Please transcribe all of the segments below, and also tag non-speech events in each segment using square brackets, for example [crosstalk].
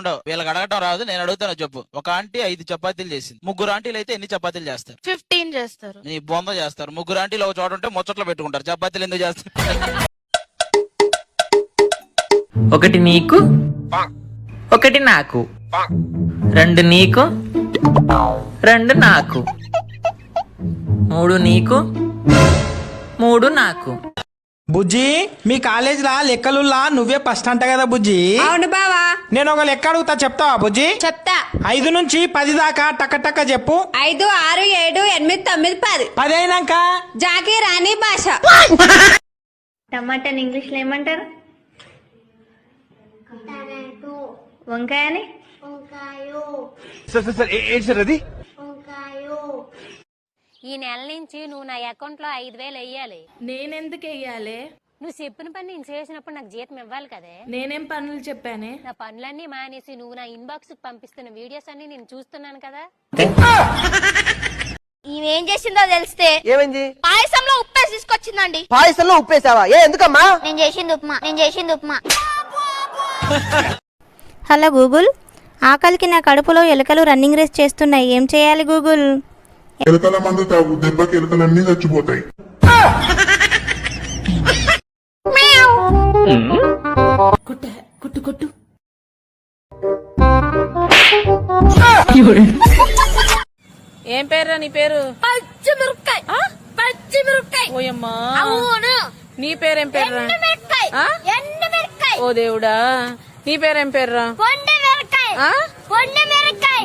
ఉండవు. వీళ్ళకి అడగటం రాదు నేను అడుగుతాను చెప్పు. ఒక ఆంటీ ఐదు చపాతీలు చేసింది. ముగ్గురు ఆంటీలు అయితే ఎన్ని చపాతీలు చేస్తారు? ఫిఫ్టీన్ చేస్తారు. నీ బొంద చేస్తారు. ముగ్గురు ఆంటీలు ఒక చోట ఉంటే ముచ్చట్లో పెట్టుకుంటారు. చపాతీలు ఎందుకు చేస్తారు? ఒకటి నీకు ఒకటి నాకు. రెండు నీకు రెండు నాకు. మూడు నీకు మూడు నాకు. బుజ్జి మీ కాలేజీలా లెక్కలులా నువ్వే ఫస్ట్ అంట కదా బుజ్జి? అవును బావా. నేను ఒక లెక్క అడుగుతా చెప్తావా బుజ్జి? చెప్తా. ఐదు నుంచి పది దాకా టక్క టక్క చెప్పు. ఐదు ఆరు ఏడు ఎనిమిది తొమ్మిది పది. పది అయినాక? జాకీ రాణి భాష. టమాటాని ఇంగ్లీష్లో ఏమంటారు వంకాయని? ఈ నెల నుంచి నువ్వు నా అకౌంట్లో ఐదు వేలు వెయ్యాలి. నేనెందుకు వెయ్యాలి? నువ్వు చెప్పిన పని నేను చేసినప్పుడు నాకు జీతం ఇవ్వాలి కదే. నేనేం పనులు చెప్పానే? నా పనులన్నీ మానేసి నువ్వు నా ఇన్బాక్స్ పంపిస్తున్న వీడియోస్ అన్ని నేను చూస్తున్నాను కదా. ఈమెం చేసిందో తెలిస్తే ఏమైంది? పాయసంలో ఉప్పేసి తీసుకొచ్చిందండి. పాయసంలో ఉప్పేసావా? ఏ ఎందుకమ్మా? నేను చేసింది ఉప్మా నేను చేసింది ఉప్మా. హలో గూగుల్ ఆకలికి నా కడుపులో ఎలుకలు రన్నింగ్ రేస్ చేస్తున్నాయి. ఏం చేయాలి గూగుల్? ఎలకల మందు తాగు దెబ్బకి ఎలకలన్నీ చచ్చిపోతాయి. ఏం పేరు నీ పేరు? పచ్చిమిరపకాయ. పచ్చిమిరపకాయ. ఓయమ్మా. అవును. నీ పేరేం పేర్రా? ఎండుమిరపకాయ. ఆ? ఎండుమిరపకాయ. ఓ దేవుడా. నీ పేరేం మిరపకాయ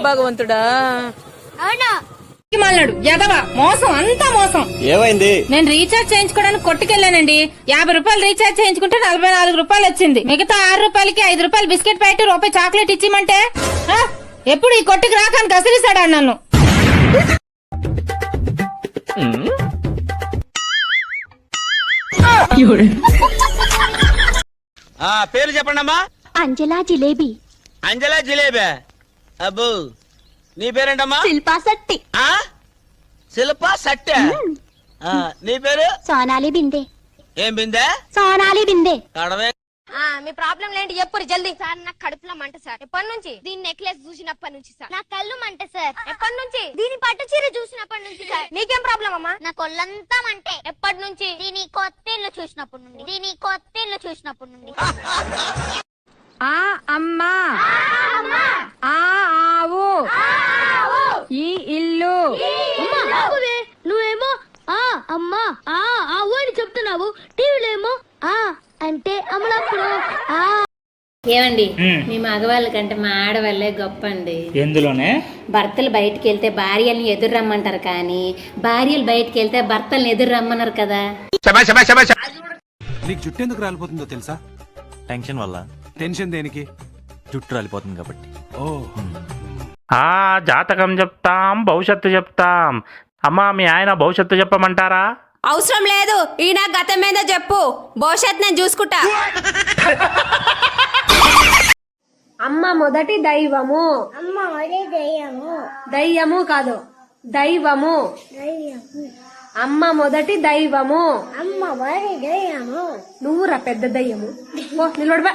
భగవంతుడా. అవునా? మళ్ళాడు ఎదవా మోసం అంతా మోసం. ఏమైంది? నేను రీఛార్జ్ చేయించుకోవడానికి కొట్టుకెళ్ళానండి. యాభై రూపాయలు రీఛార్జ్ చేయించుకుంటే నలభై నాలుగు రూపాయలు వచ్చింది. మిగతా ఆరు రూపాయలకి ఐదు రూపాయలు బిస్కెట్ ప్యాకెట్ రూపాయి చాక్లెట్ ఇచ్చిమంటే? ఎప్పుడు ఈ కొట్టుకు రాకని గసిరిస్తాడా నన్ను. ఆ పేరు చెప్పండి అమ్మా అంజలా జిలేబీ. అంజలా జిలేబే. అబ్బో. నీ పేరేంటమ్మా? శిల్పా శెట్టి. ఆ? శిల్పా సట్టె ఆ, నీ పేరు? సోనాలి బిందే. ఏం బిందే? సోనాలి బిందే. కడవే. మీ ప్రాబ్లం ఏంటి ఎప్పుడు జల్దీ. సార్ నాకు కడుపులో మంట సార్. ఎప్పటి నుంచి? దీని నెక్లెస్ చూసినప్పటి నుంచి సార్. నా కళ్ళు మంట సార్. ఎప్పటి నుంచి? దీని పట్టు చీర చూసినప్పటి నుంచి సార్. [laughs] నీకేం ప్రాబ్లం అమ్మా? నా కొల్లంతా మంటే. ఎప్పటి నుంచి? దీని కొత్త ఇల్లు చూసినప్పటి నుండి. దీని కొత్త ఇల్లు చూసినప్పటి నుండి. ఆ అమ్మా ఆ ఆవు ఈ ఇల్లు నువ్వేమో ఆ అమ్మా ఆ ఆవు అని చెప్తున్నావు. టీవీలో ఏమో ఆ అంటే అమలప్పుడు ఆ. ఏమండి మీ మగవాళ్ళ కంటే మా ఆడవాళ్ళే గొప్ప అండి ఎందులోనే? భర్తలు బయటికి వెళ్తే భార్యల్ని ఎదురు రమ్మంటారు కానీ భార్యలు బయటికి వెళ్తే భర్తల్ని ఎదురు రమ్మన్నారు కదా. నీకు జుట్టు ఎందుకు రాలిపోతుందో తెలుసా? టెన్షన్ వల్ల. టెన్షన్ దేనికి? జుట్టు రాలిపోతుంది కాబట్టి. ఓ. ఆ జాతకం చెప్తాం భవిష్యత్తు చెప్తాం. అమ్మా మీ ఆయన భవిష్యత్తు చెప్పమంటారా? అవసరం లేదు. ఈ నా గతం మీద చెప్పు. భవిష్యత్ నేను చూసుకుంటా. అమ్మ మొదటి దైవము. అమ్మ ఒరే దయ్యము దయ్యము కాదు. దైవము. అమ్మ మొదటి దైవము. అమ్మ ఒరే దయ్యము. నువ్వురా పెద్ద దయ్యము. ఓ నిలబడబా.